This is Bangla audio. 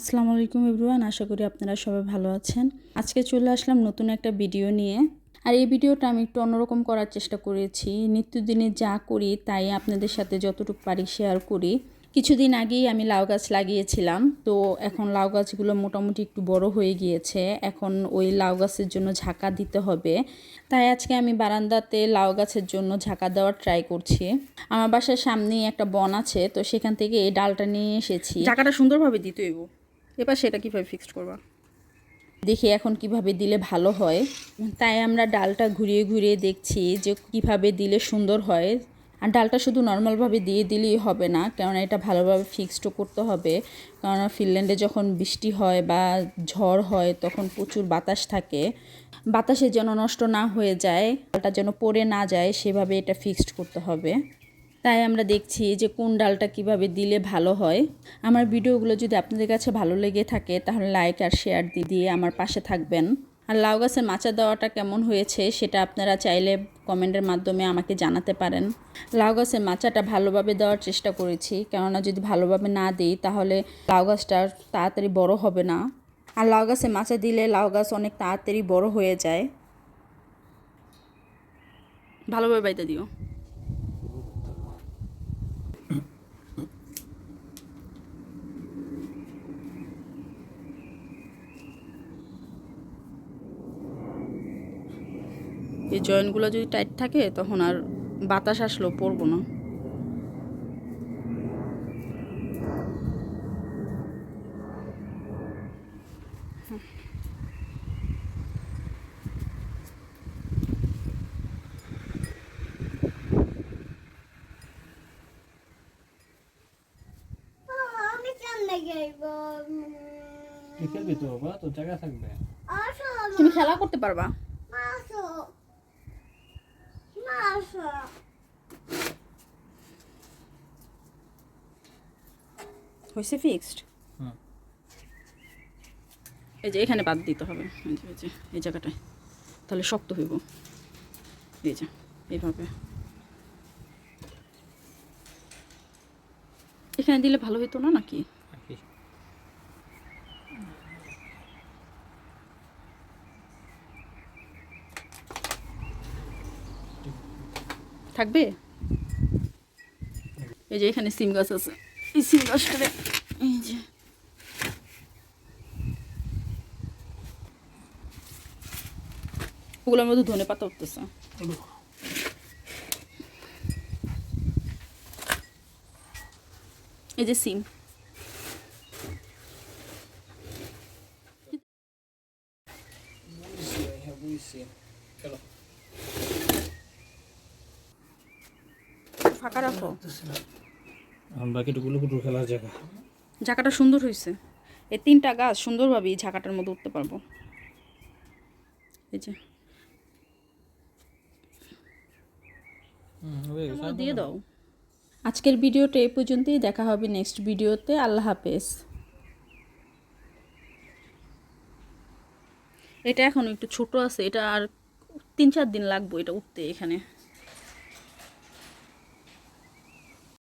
আসসালামু আলাইকুম এভরিওয়ান, আশা করি আপনারা সবাই ভালো আছেন। আজকে চলে আসলাম নতুন একটা ভিডিও নিয়ে। আর এই ভিডিওটা আমি একটু অন্যরকম করার চেষ্টা করেছি। নিত্যদিনে যা করি তাই আপনাদের সাথে যতটুকু পারি শেয়ার করি। কিছুদিন আগেই আমি লাউ গাছ লাগিয়েছিলাম, তো এখন লাউ গাছগুলো মোটামুটি একটু বড় হয়ে গিয়েছে। এখন ওই লাউ গাছের জন্য ঝাঁকা দিতে হবে। তাই আজকে আমি বারান্দাতে লাউ গাছের জন্য ঝাঁকা দেওয়ার ট্রাই করছি। আমার বাসার সামনেই একটা বন আছে, তো সেখান থেকে এই ডালটা নিয়ে এসেছি। ঝাঁকাটা সুন্দরভাবে দিতে হইব। এবার সেটা কীভাবে ফিক্সড করবা? দেখি এখন কীভাবে দিলে ভালো হয়। তাই আমরা ডালটা ঘুরিয়ে ঘুরিয়ে দেখছি যে কীভাবে দিলে সুন্দর হয়। আর ডালটা শুধু নর্মালভাবে দিয়ে দিলেই হবে না, কেননা এটা ভালোভাবে ফিক্সডও করতে হবে। কেননা ফিনল্যান্ডে যখন বৃষ্টি হয় বা ঝড় হয়, তখন প্রচুর বাতাস থাকে। বাতাসে যেন নষ্ট না হয়ে যায়, ডালটা যেন পড়ে না যায়, সেভাবে এটা ফিক্সড করতে হবে। তাই আমরা দেখছি যে কোন ডালটা কীভাবে দিলে ভালো হয়। আমার ভিডিওগুলো যদি আপনাদের কাছে ভালো লেগে থাকে, তাহলে লাইক আর শেয়ার দিয়ে দিয়ে আমার পাশে থাকবেন। আর লাউ গাছের মাচা দেওয়াটা কেমন হয়েছে, সেটা আপনারা চাইলে কমেন্টের মাধ্যমে আমাকে জানাতে পারেন। লাউ গাছের মাচাটা ভালোভাবে দেওয়ার চেষ্টা করেছি, কেননা যদি ভালোভাবে না দিই, তাহলে লাউ গাছটা তাড়াতাড়ি বড় হবে না। আর লাউ গাছে মাচা দিলে লাউ গাছ অনেক তাড়াতাড়ি বড় হয়ে যায়। ভালোভাবে বাইতে দিও। এই জয়েন্টগুলো যদি টাইট থাকে তখন আর বাতাস আসলেও পড়ব না। তুমি খেলা করতে পারবা? হয়েছে ফিক্সড এই যে এখানে বাদ দিতে হবে। এই যে এই এই জায়গাটায়। তাহলে শক্ত হইব। এই যে এইভাবে। এখানে দিলে ভালো হইতো না নাকি? থাকবে? এই যে এখানে সিম গাছ আছে। এই সিম গাছটারে এই যে। ওগুলোর মধ্যে ধনে পাতা উঠতেছে। এই যে সিম। ফাঁকা রাখো? এখন বাকিটুকুলো কুটুর খেলার জায়গা। ঝাঁকাটা সুন্দর হয়েছে এই তিনটা গাছ সুন্দরভাবে এই ঝাঁকাটার মধ্যে উঠতে পারব। এই যে। দিয়ে দাও। আজকের ভিডিওটা এই পর্যন্তই দেখা হবে নেক্সট ভিডিওতে। আল্লাহ হাফেজ। এটা এখন একটু ছোট আছে এটা আর তিন চার দিন লাগবো এটা উঠতে এখানে।